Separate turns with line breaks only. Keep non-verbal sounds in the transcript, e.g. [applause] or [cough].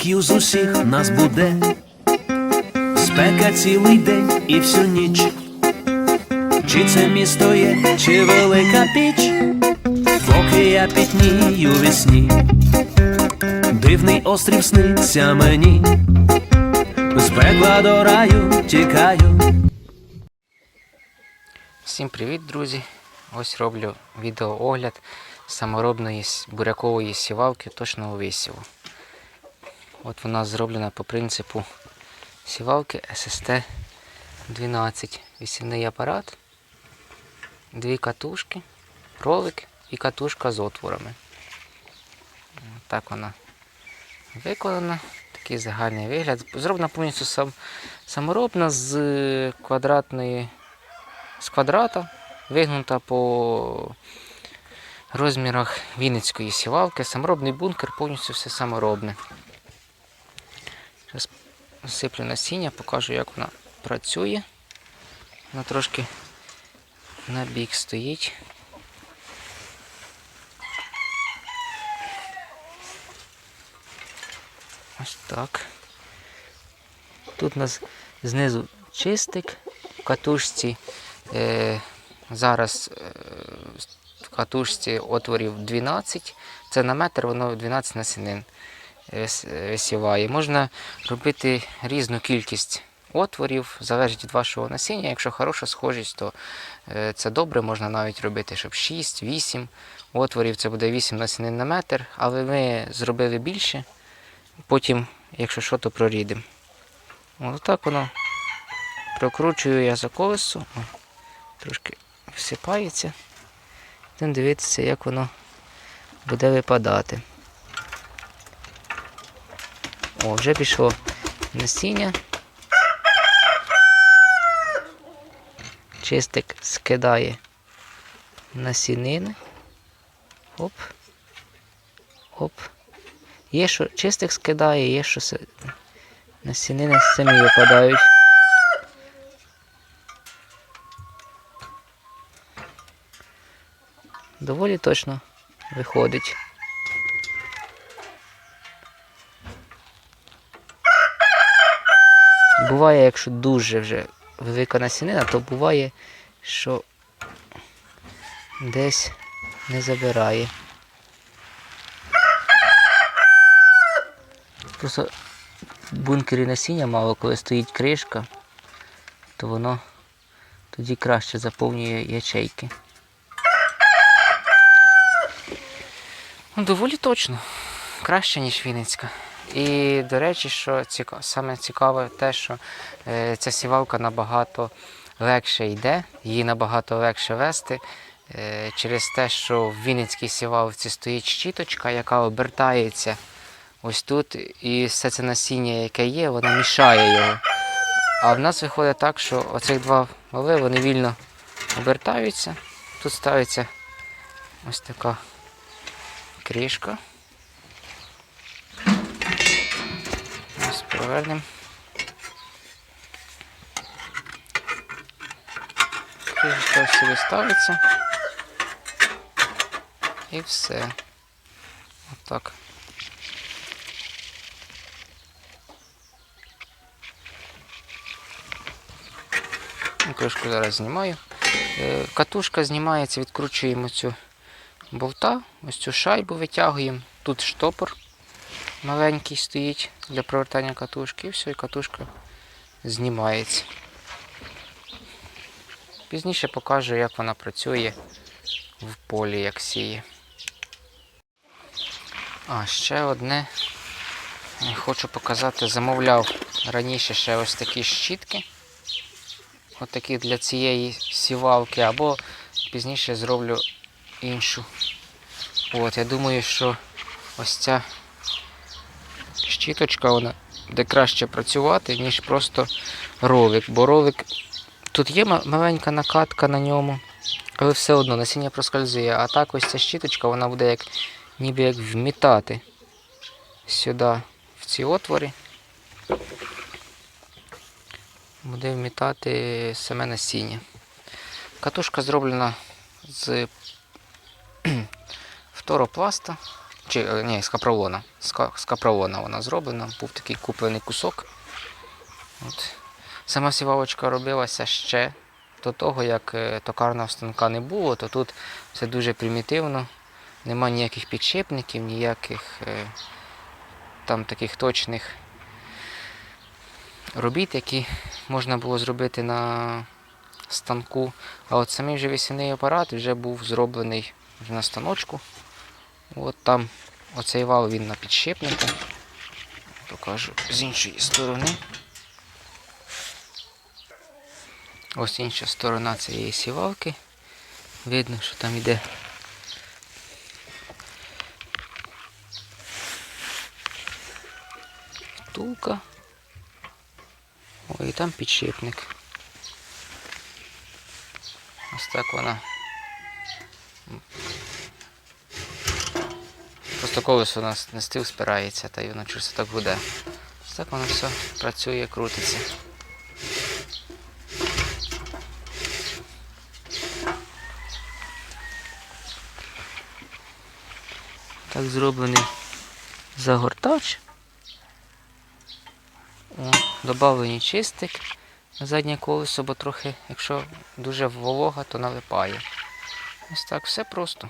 барбекю з усіх нас буде. Спека цілий день і всю ніч. Чи це місто є, чи велика піч, поки я пітнію весні. Дивний острів сниться мені, з пекла до раю тікаю.
Всім привіт, друзі! Ось роблю відеоогляд саморобної бурякової сівалки точного висіву. От вона зроблена по принципу сівалки SST 12. Вісівний апарат, дві катушки, ролик і катушка з отворами. Так вона виконана. Такий загальний вигляд. Зроблена повністю сам, саморобна з квадратної з квадрата, вигнута по розмірах Вінницької сівалки. Саморобний бункер, повністю все саморобне. Зараз сиплю насіння, покажу, як вона працює. Вона трошки на бік стоїть. Ось так. Тут у нас знизу чистик, в катушці е, зараз е, в катушці отворів 12. Це на метр, воно 12 насінин висіває. Можна робити різну кількість отворів, залежить від вашого насіння. Якщо хороша схожість, то е, це добре, можна навіть робити, щоб 6-8 отворів, це буде 8 насінин на метр, але ми зробили більше. Потім, якщо що, то прорідимо. Ось так воно прокручую я за колесо. Трошки всипається. Будемо дивитися, як воно буде випадати. О, вже пішло насіння. Чистик скидає насінини. Оп. Оп. Є, що чистик скидає, є, що насінини самі випадають. Доволі точно виходить. Буває, якщо дуже вже велика насінина, то буває, що десь не забирає. Просто в бункері насіння мало, коли стоїть кришка, то воно тоді краще заповнює ячейки. Ну, доволі точно. Краще, ніж Вінницька. І, до речі, що ціка... саме цікаве те, що е, ця сівалка набагато легше йде, її набагато легше вести. Е, через те, що в Вінницькій сівалці стоїть щіточка, яка обертається ось тут, і все це насіння, яке є, воно мішає його. А в нас виходить так, що оцих два вали вони вільно обертаються. Тут ставиться ось така кришка. Ось провернемо. Кришка сюди ставиться. І все. Отак. Ну, Кришку зараз знімаю. Е, Катушка знімається, відкручуємо цю болта, ось цю шайбу витягуємо. Тут штопор маленький стоїть для провертання катушки, і все, і катушка знімається. Пізніше покажу, як вона працює в полі, як сіє. А, ще одне. Хочу показати, замовляв раніше ще ось такі щітки. Отакі для цієї сівалки, або пізніше зроблю іншу. От, я думаю, що ось ця щіточка вона буде краще працювати, ніж просто ролик. Бо ролик тут є маленька накатка на ньому, але все одно насіння проскальзує. А так ось ця щіточка, вона буде як ніби як вмітати сюди, в ці отвори. Буде вмітати саме насіння. Катушка зроблена з [clears throat] фторопласта. Чи е, ні, з капролона. З, капролона вона зроблена. Був такий куплений кусок. От. Сама сівалочка робилася ще до того, як е, токарного станка не було, то тут все дуже примітивно. Нема ніяких підшипників, ніяких е, там таких точних робіт, які можна було зробити на станку. А от самий вже весільний апарат вже був зроблений на станочку. От там оцей вал він на підшипнику. Покажу з іншої сторони. Ось інша сторона цієї сівалки. Видно, що там йде втулка. О, і там підшипник. Ось так вона. Просто колесо у нас на стіл спирається, та й воно через так. Ось так воно все працює, крутиться. Так зроблений загортач. О, Добавлені чистик на заднє колесо, бо трохи, якщо дуже волога, то налипає. Ось так все просто.